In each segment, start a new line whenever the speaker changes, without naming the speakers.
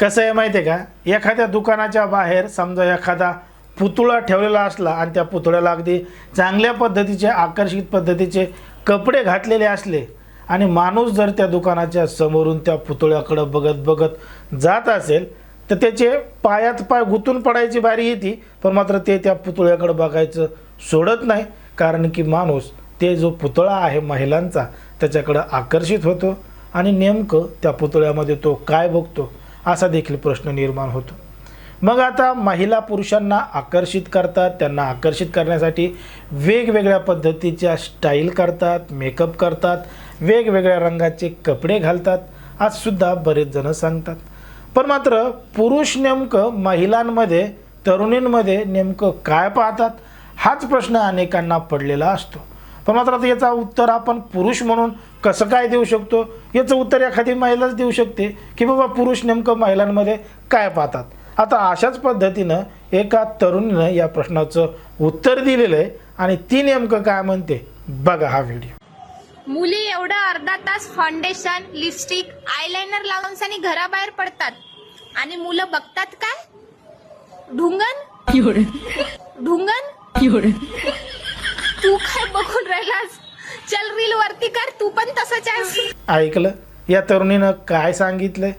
कसं आहे माहिती आहे का? एखाद्या दुकानाच्या बाहेर समजा एखादा पुतळा ठेवलेला असला आणि त्या पुतळ्याला अगदी चांगल्या पद्धतीचे आकर्षित पद्धतीचे कपडे घातलेले असले आणि माणूस जर त्या दुकानाच्या समोरून त्या पुतळ्याकडं बघत बघत जात असेल तर त्याचे पायात पाय गुंतून पडायची बारी येते पण मात्र ते त्या पुतळ्याकडं बघायचं सोडत नाही कारण की माणूस ते जो पुतळा आहे महिलांचा त्याच्याकडं आकर्षित होतो आणि नेमकं त्या पुतळ्यामध्ये तो काय बघतो असा देखील प्रश्न निर्माण होतो. मग आता महिला पुरुषांना आकर्षित करतात त्यांना आकर्षित करण्यासाठी वेगवेगळ्या पद्धतीच्या स्टाईल करतात मेकअप करतात वेगवेगळ्या रंगाचे कपडे घालतात आजसुद्धा बरेच जणं सांगतात. पण मात्र पुरुष नेमकं महिलांमध्ये तरुणींमध्ये नेमकं काय पाहतात हाच प्रश्न अनेकांना पडलेला असतो. पण मात्र आता याचा उत्तर आपण पुरुष म्हणून कसं काय देऊ शकतो? याचं उत्तर एखादी महिलाच देऊ शकते की बाबा पुरुष नेमकं महिलांमध्ये काय पाहतात? आता अशाच पद्धतीनं एका तरुणीनं या प्रश्नाचं उत्तर दिलेलं आहे आणि ती नेमकं काय म्हणते? बघा हा व्हिडिओ.
मुली एवढं अर्धा तास फाउंडेशन लिपस्टिक आयलाइनर लावून सनी घराबाहेर पडतात. आणि मुलं बघतात काय? ढुंगन ढुंगन तू काय बघून राहिलास? चल रील वरती कर तू पण तसंच आहेस.
ऐकलं? या तरुणीनं काय सांगितलंय?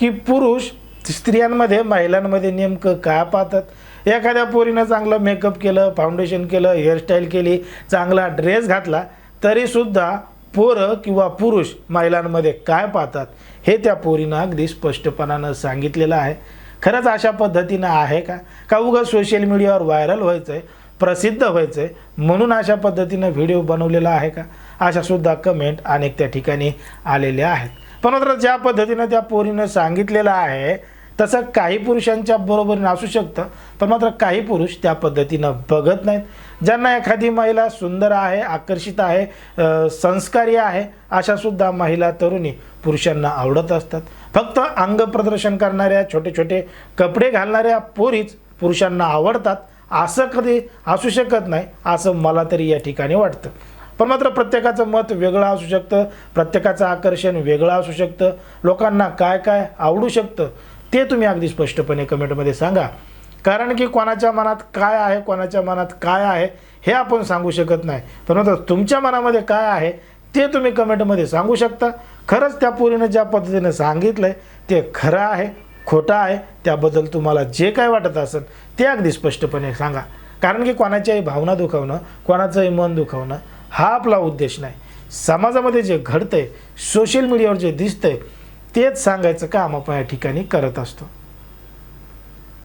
की पुरुष स्त्रियांमध्ये महिलांमध्ये नेमकं काय पाहतात? एखाद्या पोरीनं चांगलं मेकअप केलं फाउंडेशन केलं हेअरस्टाईल केली चांगला ड्रेस घातला तरीसुद्धा पोरं किंवा पुरुष महिलांमध्ये काय पाहतात? हे त्या पोरीनं अगदी स्पष्टपणानं सांगितलेलं आहे. खरंच अशा पद्धतीनं आहे का? का उगा सोशल मीडियावर व्हायरल व्हायचं आहे प्रसिद्ध व्हायचं. आहे म्हणून अशा पद्धतीनं व्हिडिओ बनवलेला आहे का? अशासुद्धा कमेंट अनेक त्या ठिकाणी आलेल्या आहेत. पण मात्र ज्या पद्धतीनं त्या पोरीनं सांगितलेलं आहे तसं काही पुरुषांच्या बरोबरीनं असू शकतं. पण मात्र काही पुरुष त्या पद्धतीनं बघत नाहीत. ज्यांना एखादी महिला सुंदर आहे आकर्षित आहे संस्कारी आहे अशासुद्धा महिला तरुणी पुरुषांना आवडत असतात. फक्त अंग प्रदर्शन करणाऱ्या छोटे छोटे कपडे घालणाऱ्या पोरीच पुरुषांना आवडतात. असं कधी असू शकत नाही असं मला तरी या ठिकाणी वाटतं. पण मात्र प्रत्येकाचं मत वेगळं असू शकतं प्रत्येकाचं आकर्षण वेगळं असू शकतं लोकांना काय काय आवडू शकतं ते तुम्ही अगदी स्पष्टपणे कमेंटमध्ये सांगा. कारण की कोणाच्या मनात काय आहे कोणाच्या मनात काय आहे हे आपण सांगू शकत नाही. पण मात्र तुमच्या मनामध्ये काय आहे ते तुम्ही कमेंटमध्ये सांगू शकता. खरंच त्या पुरीनं ज्या पद्धतीनं सांगितलं आहे ते खरं आहे. खोटा आहे त्याबद्दल तुम्हाला जे काय वाटत असेल ते अगदी स्पष्टपणे सांगा. कारण की कोणाच्याही भावना दुखावणं कोणाचंही मन दुखावणं हा आपला उद्देश नाही. समाजामध्ये जे घडतंय सोशल मीडियावर जे दिसतंय तेच सांगायचं काम आपण या ठिकाणी करत असतो.